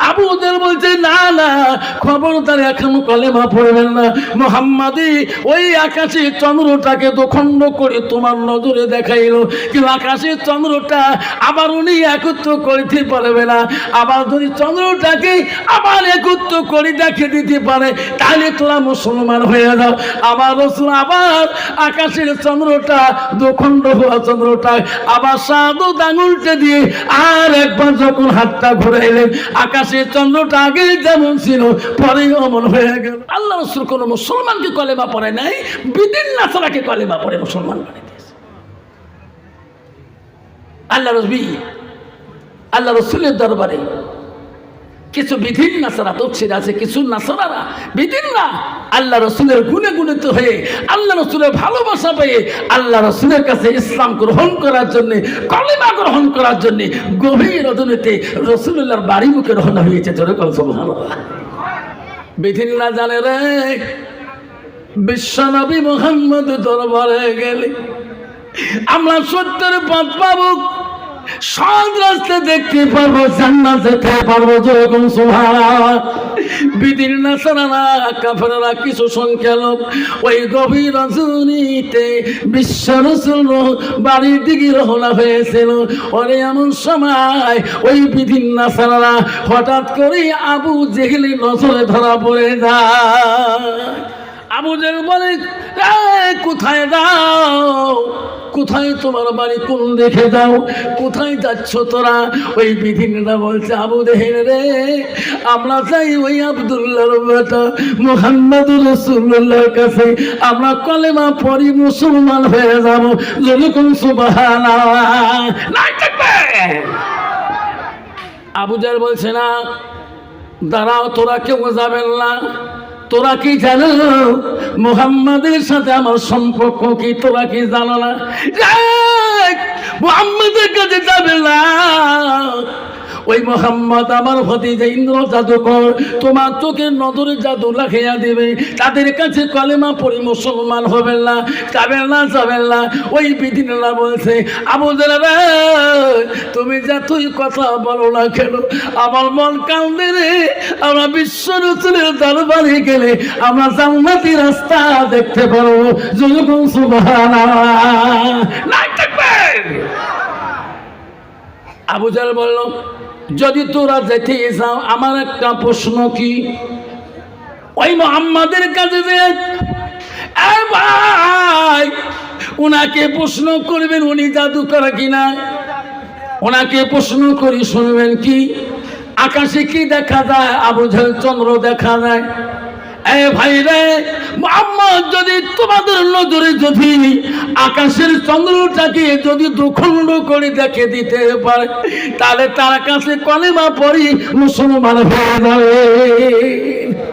আবুদের বলছে চন্দ্রটাকে দোখণ্ড করে তোমার নজরে দেখাইল। কিন্তু আকাশের চন্দ্রটা আবার উনি একত্র করিতে পারবে না। আবার যদি চন্দ্রটাকে আবার একত্র করে দেখে দিতে পারে, তাহলে তোরা মুসলমান হয়ে যাও। আবার আবার আকাশের চন্দ্রটা, দোখণ্ড হওয়া চন্দ্রটা, আবার দাঙুলটা দিয়ে আর একবার যখন হাতটা ঘুরাইলেন, আকাশের চন্দ্রটা আগে যেমন ছিল পরে অমন হয়ে গেল। আল্লাহ রসুল কোনো মুসলমানকে কলেমা পড়ে নাই, বিদিন নাসারাকে কলেমা পড়ে মুসলমান বানিয়ে দিয়েছে। আল্লাহ রসবি আল্লাহ রসুলের দরবারে কিছু বিধির নাসারা তফসির আছে, কিছু নাসারারা বিধির না। আল্লাহ রসুলের গুণে গুণিত হয়ে, আল্লাহ রসুলের ভালোবাসা পেয়ে, আল্লাহ রসুলের কাছে ইসলাম গ্রহণ করার জন্যে, কলিমা গ্রহণ করার জন্যে গভীর রজনীতে রসুল্লাহর বাড়ি মুখে রওনা হয়েছে, জোরে কল বিধির না জানে রে বিশ্বনবী মোহাম্মদ দরবারে গেলে আমরা সত্যের পথ পাবো সৎ দেখতে পারব, জান্নাত পারব যেরকম সুভারা বিদিন না সারারা কাফেরা কিছু সংখ্যা লোক। ওই গভীর রজনীতে বিশ্ব রসুল বাড়ির দিকে রহনা হয়েছিল। ওরে এমন সময় ওই বিদিন না সারারা হঠাৎ করে আবু জেহেলি নজরে ধরা পড়ে যায়। আবু জেল বলে কোথায় যাও? কোথায় তোমার বাড়ি? কোন দেখে যাও? কোথায় যাচ্ছ তোরা? ওই বিধিনরা বলছে, আবু দেহের রে, আমরা চাই ওই আবদুল্লাহর বেটা মোহাম্মদুর রসুল্লাহর কাছে। আমরা কলেমা পরি মুসলমান হয়ে যাব। যদি কোন সুবাহ আবু জার বলছে, না, দাঁড়াও, তোরা কেউ যাবেন না। তোরা কি জানো? মোহাম্মদের সাথে আমার সম্পর্ক কি? তোরা কি জানো না? মুহাম্মাদের কাছে যাবে না। ওই মোহাম্মদ আমার ভতিজা ইন্দ্র জাদুকর, তোমার চোখের নজরে জাদু লাগাইয়া দেবে। তাদের কাছে কলেমা পড়ি মুসলমান হবেন না, যাবেন না যাবেন না। ওই বিধিনা বলছে, আবু রে তুমি যতই কথা বলো না কেন, আমার মন কান্দে রে। আমরা বিশ্ব রচনের দরবারে গেলে আমরা জান্নাতি রাস্তা দেখতে পারব যখন সুবহানাল্লাহ। নাই থাকবেন আবু জাল বলল যদি তোরা যেতে যাও, আমার একটা প্রশ্ন কি? ওই মোহাম্মদের কাছে যে ভাই ওনাকে প্রশ্ন করবেন উনি জাদু করা কিনা? ওনাকে প্রশ্ন করি, শুনবেন কি? আকাশে কি দেখা যায়? আবু চন্দ্র দেখা যায়? এ ভাই রে, মোহাম্মদ যদি তোমাদের নজরে যদি আকাশের চন্দ্রটাকে যদি দুখণ্ড করে দেখে দিতে পারে, তাহলে তার কাছে কলেমা পড়ি মুসলমান হয়ে যাবে।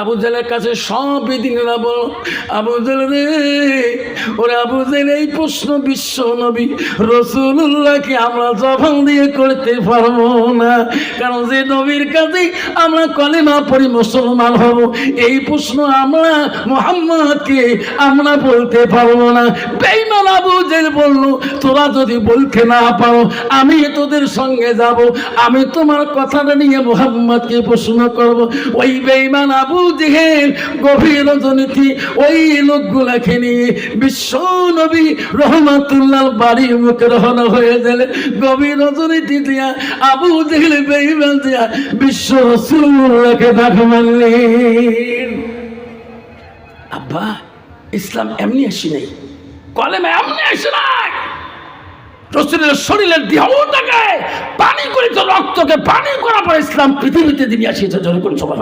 আবু জেলের কাছে সব বিদিনেরা বল আবু জেল রে, ওরে আবু জেল, এই প্রশ্ন বিশ্ব নবী রসুল্লাহকে আমরা জবান দিয়ে করতে পারব না। কারণ যে নবীর কাছে আমরা কলেমা পড়ি মুসলমান হব, এই প্রশ্ন আমরা মোহাম্মদকে আমরা বলতে পারব না। বেইমান আবু জেল বলল, তোরা যদি বলতে না পারো, আমি তোদের সঙ্গে যাব। আমি তোমার কথাটা নিয়ে মোহাম্মদকে প্রশ্ন করব। ওই বেইমান আবু জেহেল গভীর রজনীতি ওই লোকগুলাকে নিয়ে বিশ্ব নবী রহমাতুল্লাহ বাড়ির মুখে রহনা হয়ে গেলে গভীর রজনীতি দিয়া, আবু জেহেল বেইমান দিয়া বিশ্ব রসুল্লাহকে ডাক মানলেন আব্বা, ইসলাম এমনি আসি নাই। কলেমা এমনি আসে নাই। রসুলের শরীরের দেহটাকে পানি করে তো রক্তকে পানি করার পর ইসলাম পৃথিবীতে দিনে আসিয়েছে করে সবাই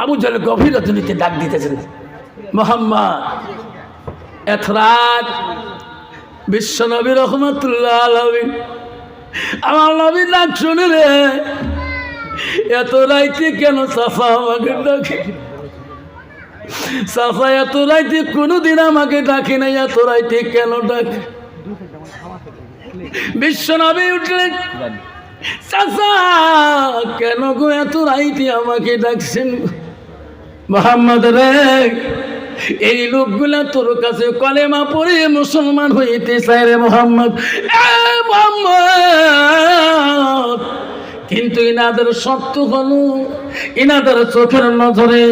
আবু জলে গভীর রজনীতে ডাক দিতেছেন। মোহাম্মদ, এত বিশ্ব নবী রহমতুল্লাহ আমার নবী ডাক শুনে রে, এত রাইতে কেন সাফা আমাকে ডাকে? সাফা এত রাইতে কোনোদিন আমাকে ডাকে নাই, এত রাইতে কেন ডাকে? বিশ্বনবী উঠলেন চাচা কেন গো এত রাইতে আমাকে ডাকছেন? মোহাম্মদ রে, এই লোকগুলা তোর কাছে কলেমা পড়ে মুসলমান হইতে চায় রে মোহাম্মদ। মোহাম্মদ ইনাদের সত্য হলো, ইনাদের চোখের নজরে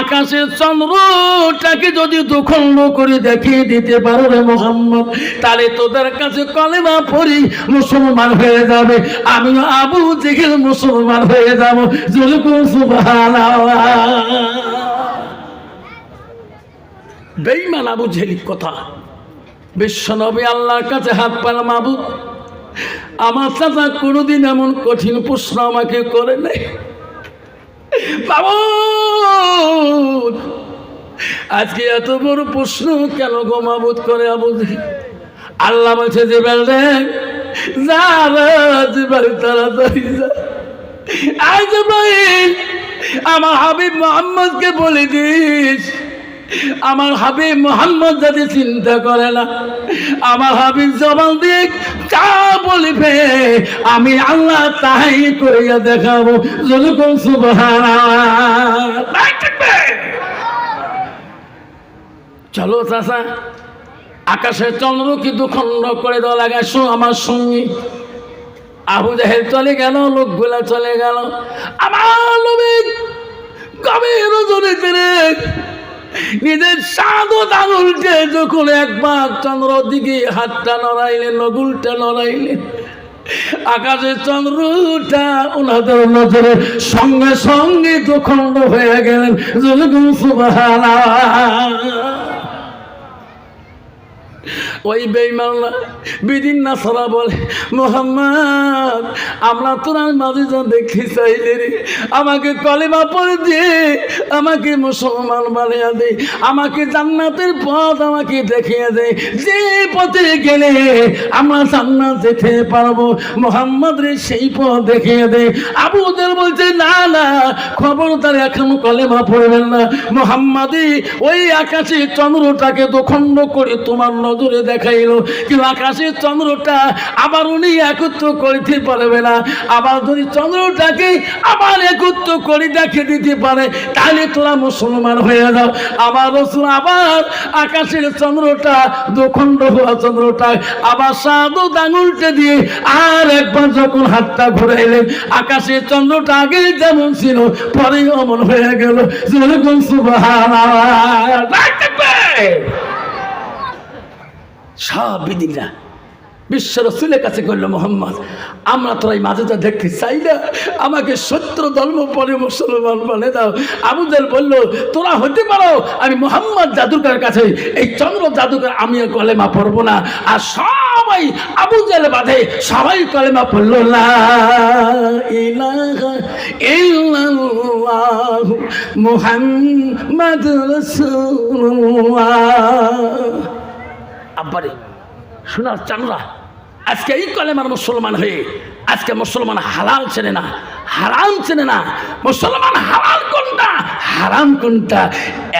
আকাশে চন্দ্রটাকে যদি দুখণ্ড করে দেখিয়ে দিতে পারো রে মোহাম্মদ, তাহলে তোদের কাছে কলেমা পড়ি মুসলমান হয়ে যাবে আমি আবু জেগেল মুসলমান হয়ে যাব। যেরকম সুবহানাল্লাহ। বেইমান আবু ঝেলির কথা। বিশ্বনবী আল্লাহর কাছে হাত পাল মাবুদ আমার চাচা কোনোদিন এমন কঠিন প্রশ্ন আমাকে করে নেই। বাবু আজকে এত বড় প্রশ্ন কেন গো মাবুদ করে আবু? আল্লাহ বলছে যে বেলরে যা রে, জিব্রাইল তাড়াতাড়ি যা। আজ ভাই আমার হাবিব মোহাম্মদকে বলে দিস আমার হাবিব মোহাম্মদ যদি চিন্তা করে না, আমার হাবিব জবান দিয়ে যা বলিবে, আমি আল্লাহ তাই করিয়া দেখাবো। যেরকম চলো চাষা আকাশের চন্দ্র কিন্তু খণ্ড করে দেওয়া লাগে শো আমার সঙ্গী। আবু জাহেল চলে গেল, লোকগুলা চলে গেল। আমার নবী কবে রজনে tere নিজের সাধু আঙুলকে যখন একবার চন্দ্র দিকে হাতটা নড়াইলেন, নগুলটা নড়াইলেন, আকাশে চন্দ্রটা ওনাদের নজরে সঙ্গে সঙ্গে দখণ্ড হয়ে গেলেন। সুবহানাল্লাহ। ওই বেইমানরা বিদিন না সরা বলে, মোহাম্মদ, আমরা তোর মাঝে যা দেখতে চাইলে আমাকে কলেমা পড়ে দিয়ে আমাকে মুসলমান বানিয়ে দে, আমাকে জান্নাতের পথ আমাকে দেখিয়ে দে, যে পথে গেলে আমরা জান্নাত যেতে পারব, মোহাম্মদ রে সেই পথ দেখিয়ে দে। আবুদের বলছে, না না, খবরদার এখন কলেমা পড়বেন না মোহাম্মদই ওই আকাশে চন্দ্রটাকে দোখণ্ড করে তোমার নজরে দেখাইলো, কিন্তু আকাশের চন্দ্রটা আবার উনি একত্র করিতে পারবে না। আবার যদি চন্দ্রটাকে আবার একত্র করে দেখে দিতে পারে, তাহলে তোরা মুসলমান হয়ে যাও। আবার রসুল আবার আকাশের চন্দ্রটা, দুখণ্ড হওয়া চন্দ্রটা, আবার সাধু দাঙুলটা দিয়ে আর একবার যখন হাতটা ঘুরাইলেন, আকাশের চন্দ্রটা আগে যেমন ছিল পরে অমন হয়ে গেল। যেরকম সুবাহ সব বিদিনরা বিশ্ব রসুলের কাছে করল মোহাম্মদ, আমরা তোরা এই মাঝেটা দেখতে চাই না। আমাকে সত্য ধর্ম পরে মুসলমান বলে দাও। আবুদের বলল, তোরা হতে পারো, আমি মোহাম্মদ জাদুকার কাছে, এই চন্দ্র জাদুকার আমিও কলেমা পড়ব না। আর সবাই আবু জেল বাঁধে সবাই কলেমা পড়ল না মুহাম্মাদ রাসূলুল্লাহ। আব্বারে শোনার চানরা, আজকে এই কলেমার মুসলমান হয়ে, আজকে মুসলমান হালাল চেনে না, হারাম চেনে না, মুসলমান হালাল কোনটা, হারাম কোনটা,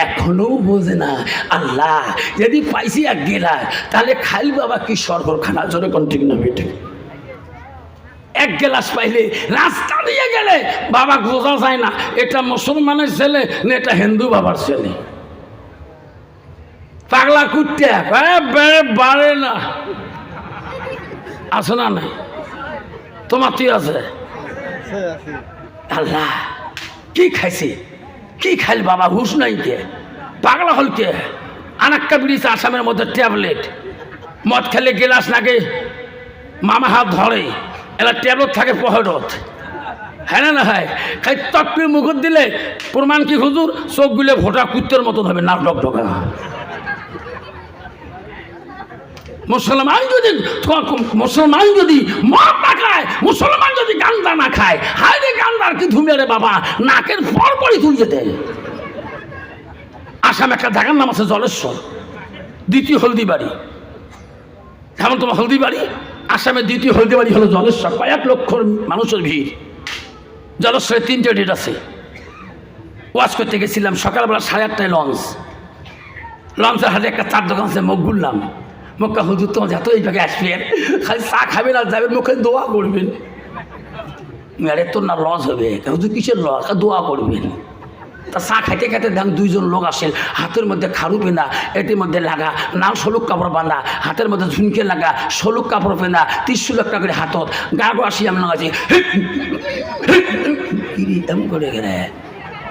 এখনও বোঝে না। আল্লাহ, যদি পাইছি এক গেলা, তাহলে খাইল বাবা কি সরগর খানা জোরে ঠিক না বেটে এক গেলাস পাইলে, রাস্তা দিয়ে গেলে, বাবা বোঝা যায় না, এটা মুসলমানের ছেলে, না এটা হিন্দু বাবার ছেলে। পাগলা কুত্তে বেড়ে বাড়ে না। আছে না নাই? তোমার তুই আছে? আল্লাহ কি খাইছি? কি খাইল বাবা হুশ নাই কে? পাগলা হল কে? আনাক্কা বিড়িছে আসামের মধ্যে ট্যাবলেট। মদ খেলে গেলাস নাকি মামা হাত ধরে। এলা ট্যাবলেট থাকে পহরত। হ্যাঁ না না হ্যাঁ খাই তকপি মুখত দিলে প্রমাণ কি হুজুর? চোখগুলো ভোটা কুত্তের মতন হবে নাক ডক ডকা মুসলমান যদি মুসলমান যদি মদ না খায়, মুসলমান যদি গান্দা না খায়, হায় রে গান্দার কি ধুমে রে বাবা, নাকের পর পরই তুলতে দেয় আসাম একটা জায়গার নাম আছে জলেশ্বর, দ্বিতীয় হলদিবাড়ি। যেমন তোমার হলদিবাড়ি? আসামের দ্বিতীয় হলদিবাড়ি হলো জলেশ্বর, কয়েক লক্ষ মানুষের ভিড়। জলেশ্বরের তিনটে ডেট আছে। ওয়াশ করতে গেছিলাম সকালবেলা সাড়ে আটটায় লঞ্চ। লঞ্চের হাতে একটা চার দোকান আছে মুখ ঘুরলাম মক্কা হুজুর তোমার যত এই জায়গায় আসবেন খালি চা খাবেন আর যাবেন মুখে দোয়া করবেন আরে তোর না লস হবে হুজুর কিসের লস দোয়া করবেন তা চা খাইতে খাইতে দেখ দুইজন লোক আসেন হাতের মধ্যে খারু পেনা এটির মধ্যে লাগা নাম সলুক কাপড় বাঁধা হাতের মধ্যে ঝুনকে লাগা সলুক কাপড় পেনা ত্রিশুল একটা করে হাতত গা গো আসি আমি এমন করে গেলে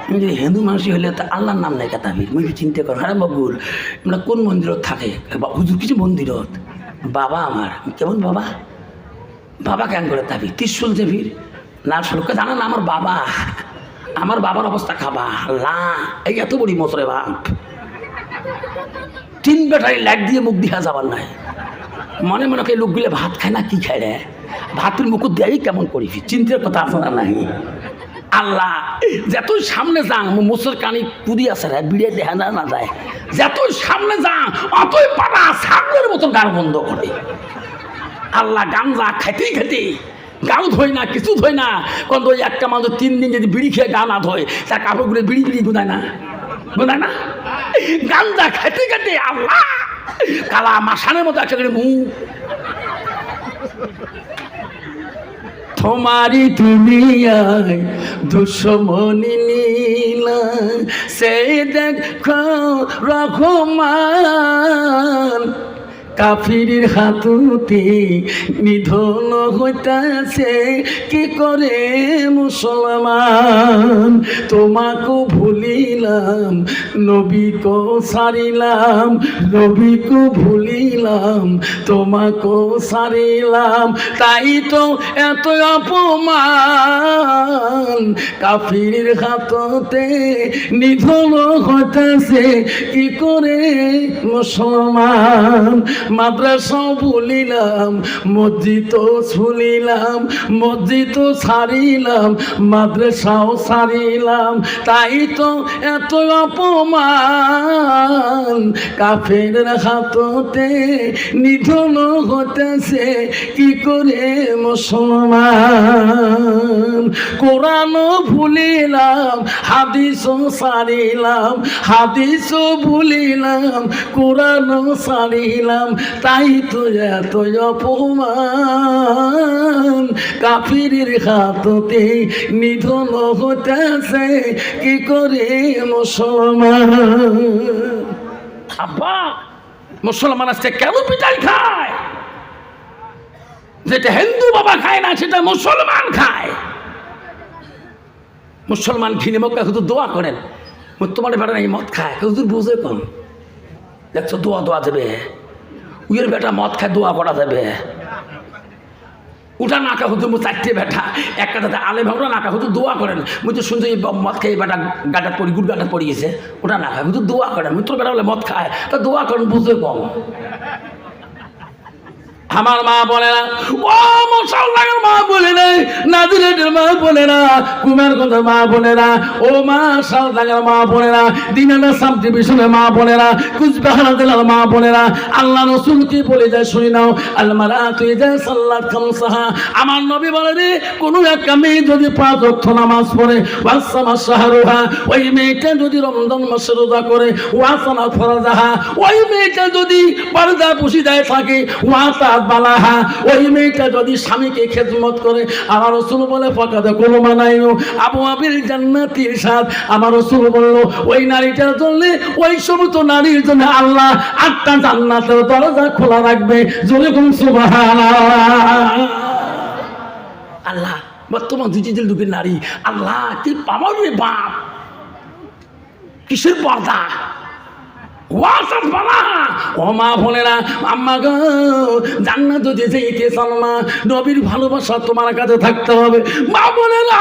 আমি যদি হিন্দু মানুষই হলে তো আল্লাহর নাম নাই কাতাবি মুই চিন্তা কর হ্যাঁ বকুল আমরা কোন মন্দিরত থাকে? হুজুর, কিছু মন্দিরত? বাবা আমার, কেমন বাবা? বাবা কেন করে তাবি ত্রিশুল দেবীর না সলুককে জানা না, আমার বাবা। আমার বাবার অবস্থা খাবা। লা, এই এত বড়ি মতরে বাপ। তিন বেটারি লাইট দিয়ে মুখ দিয়া যাবার নাই। মনে মনে লোকগুলো ভাত খায় না, কি খায় রে? ভাতের মুখ দেয় কেমন করি চিন্তার কথা আছে না নাই? আল্লাহ। যতই সামনে যাং মুসর কানি কুদি আছে রে বিড়ে দেখা না না যায়। যতই সামনে যাং অতই পাড়া সামনের মতো গান বন্ধ করে। আল্লাহ গান যা খাইতেই খাইতেই গাও ধোয় না, কিছু ধোয় না। কোন ওই একটা মানুষ তিন দিন যদি বিড়ি খেয়ে গা না ধোয়, তার কাপড়গুলো বিড়ি বিড়ি গুনায় না। গুনায় না। গান যা খাইতে খাইতে আল্লাহ! কালা মাসানের মতো একটা করে মুখ। তোমারি দুনিয়ায় দুশ্মনী নীলা সেই দেখ রঘমান কাফির হাতুতে নিধন হইতাছে, কি করে মুসলমান? তোমাকে ভুলিলাম, নবীকে সারিলাম, নবীকে ভুলিলাম, তোমাকে সারিলাম। তাই তো এত অপমান। কাফির হাততে নিধন হইতাছে, কি করে মুসলমান? মাদ্রাসা ভুলিলাম মসজিদ ছুলিলাম মসজিদ ছাড়িলাম মাদ্রাসাও ছাড়িলাম তাই তো এত অপমান। কাফের হাততে নিধন হতেছে, কি করে মুসলমান? কোরআন ভুলিলাম, হাদিসও সারিলাম হাদিসও ভুলিলাম, কোরআন সারিলাম তাই তো এত অপমান। কাফিরের হাততে নিধন হতেছে, কি করে মুসলমান। আব্বা মুসলমান আজকে কেন পিটাই খায়? যেটা হিন্দু বাবা খায় না, সেটা মুসলমান খায়। মুসলমান ঘিনে মক্কা শুধু দোয়া করেন। তোমার বেটা এই মদ খায়? শুধু বুঝে কম দেখছ, দোয়া দোয়া দেবে। উইয়ের বেটা মদ খায়, দোয়া করা যাবে উঠা নাকা হতো, মু চারটে বেটা একটা দাদা আলে ভাবনা নাকা হতো, দোয়া করেন। মুই তো শুনছি মদ খেয়ে বেটা গাটা পড়ি গুড় গাটা পড়ি গেছে, ওটা না খায় কিন্তু দোয়া করেন। মুই তোর বেটা বলে মদ খায়, তা দোয়া করেন বুঝতে কম। আমার মা বলে না, ও মুসলমানের মা বলে না নাজিরেটের মা বলে না, কুমার গঞ্জের মা বলে না, ও মা সালদাঙ্গের মা বলে না, দিনানা সাব ডিভিশনের মা বলে না, কুচবিহার জেলার মা বলে না, আল্লাহ রসুল কি বলে যায় শুনি নাও আলমারা তুই যায় সাল্লাত খামসাহা। আমার নবী বলে রে, কোনো একটা মেয়ে যদি পাঁচ অক্ষ নামাজ পড়ে ওয়াসামা শাহরুহা, ওই মেয়েটা যদি রমজান মাসে রোজা করে ওয়াসানা ফরাজাহা, ওই মেয়েটা যদি পর্দা পুশিদায় থাকে ওয়াসা বালাহা ওই মেয়েটা যদি স্বামীকে খেদমত করে, আমার রসুল বলে ফাঁকাতে কোনো মানাইও আবু আবির জান্নাতির সাথ আমার রসুল বলল, ওই নারীটার জন্য, ওই সমস্ত নারীর জন্য আল্লাহ আটটা জান্নাতের দরজা খোলা রাখবে। জোরে কোন আল্লাহ, বর্তমান ডিজিটাল যুগের নারী, আল্লাহ, কি পাবো রে বাপ! কিসের পর্দা? ওয়াসাত বালা ও মা বোনেরা, আম্মা গো, জান্নাত যেতে যেতে না নবীর ভালোবাসা তোমার কাছে থাকতে হবে। মা বোনেরা,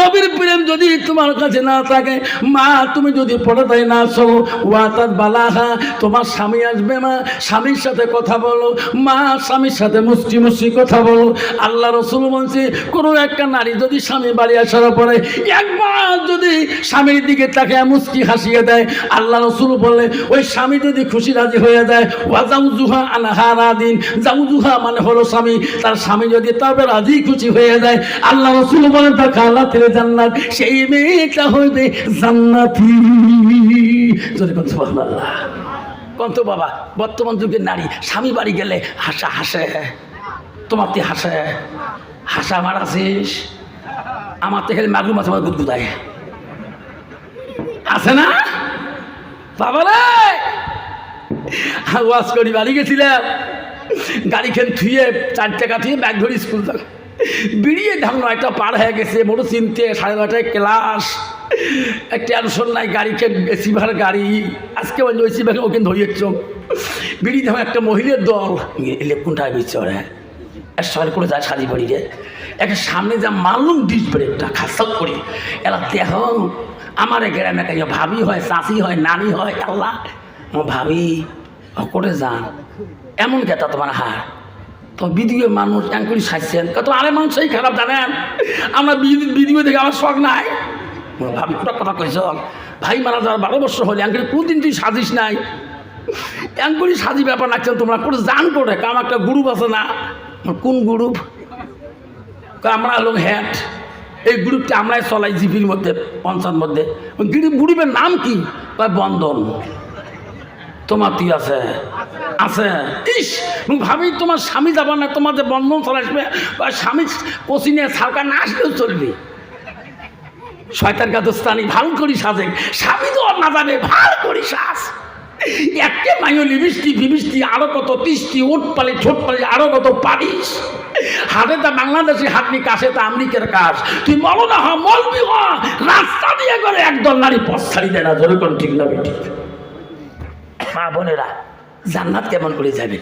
নবীর প্রেম যদি তোমার কাছে না থাকে, মা, তুমি যদি পড়াতায় না চলো ওয়াতাত বালাহা, তোমার স্বামী আসবে মা, স্বামীর সাথে কথা বলো, মা, স্বামীর সাথে মুষ্টি মুষ্টি কথা বলো। আল্লাহ রসুল বলছে, কোনো একটা নারী যদি স্বামী বাড়ি আসার পরে একবার যদি স্বামীর দিকে তাকে মুষ্টি হাসিয়ে দেয়, আল্লাহ রসুল বললে, ওই স্বামী যদি খুশি রাজি হয়ে যায়। ওয়াজাউ জুহা আনহারা দিন যাউ জুহা মানে হলো স্বামী। তার স্বামী যদি তবে রাজি খুশি হয়ে যায়, আল্লাহ রসুল বলেন, তার কালাতের জান্নাত, সেই মেয়েটা হইবে জান্নাতি। যদি কোন সুবহানাল্লাহ। কন্ত বাবা, বর্তমান যুগের নারী, স্বামী বাড়ি গেলে হাসা হাসে। তোমার তে হাসে। হাসা মারাছিস আমার তো খেলে মাগুর মাছ আমার গুদগুদায়। আছে না? বাবা রে! ওয়াজ করি, বাড়ি গেছিলাম। গাড়ি খেন থুয়ে চার টাকা থুয়ে ব্যাগ ধরি স্কুল যাক। বেরিয়ে ধাম নয়টা পার হয়ে গেছে, মোটো চিনতে সাড়ে নয়টায় ক্লাস। টেনশন নাই, গাড়ি খেন এসি ভাড় গাড়ি। আজকে ওই সিভাগে ওকে ধরিয়েছ বেরিয়ে ধাম একটা মহিলার দল। এলে বেরছে ওরা এক সকাল করে যায় সাজি বাড়ি রে। একটা সামনে যা মারলুম ডিস ব্রেকটা খাসাক করি। এলা দেখ আমার গ্রামে কাজ ভাবি হয়, চাষি হয়, নানি হয়, আল্লাহ। ভাবি করে যান। এমন গেতা তোমার হার? তো বিদিও মানুষ এঙ্কুরি সাজছেন। কত আরে মানুষই খারাপ জানেন? আমরা বিদিও দেখে আমার শখ নাই। ভাবি, কোটা কথা কইছ? ভাই মারা যাওয়ার বারো বছর হলে এঙ্কুরি কোনদিন তুই সাজিস নাই? এঙ্কুরি সাজি ব্যাপার লাগছেন তোমরা করে জান করে কাম একটা গ্রুপ আছে না। কোন গ্রুপ আমরা হলো হ্যাট এই গ্রুপটা আমরাই চলাই, জিপির মধ্যে, পঞ্চায়েত মধ্যে। গ্রুপের নাম কি? বন্ধন তোমার তুই আছে? আছে। ইস ভাবি তোমার স্বামী যাবার না, তোমার যে বন্ধন চলে আসবে স্বামী কোচিনে সরকার না আসলেও চলবে। শয়তান গাদস্তানি ভালো করি সাজে স্বামী তো না যাবে ভালো করি সাজ একে মাইও লিবিষ্টি, বিবিষ্টি, আরও কত তিষ্টি উঠ পালে ছোট পালে, আরও কত পারিস। হাতে তা বাংলাদেশি হাতনি, কাছে তা আমেরিকার কাজ। তুই মলো না হ মলবি হ। রাস্তা দিয়ে করে একদল নারী পথ ছাড়ি দেয় না, ধরে কোন ঠিক না ঠিক মা বোনেরা জান্নাত কেমন করে যাবে?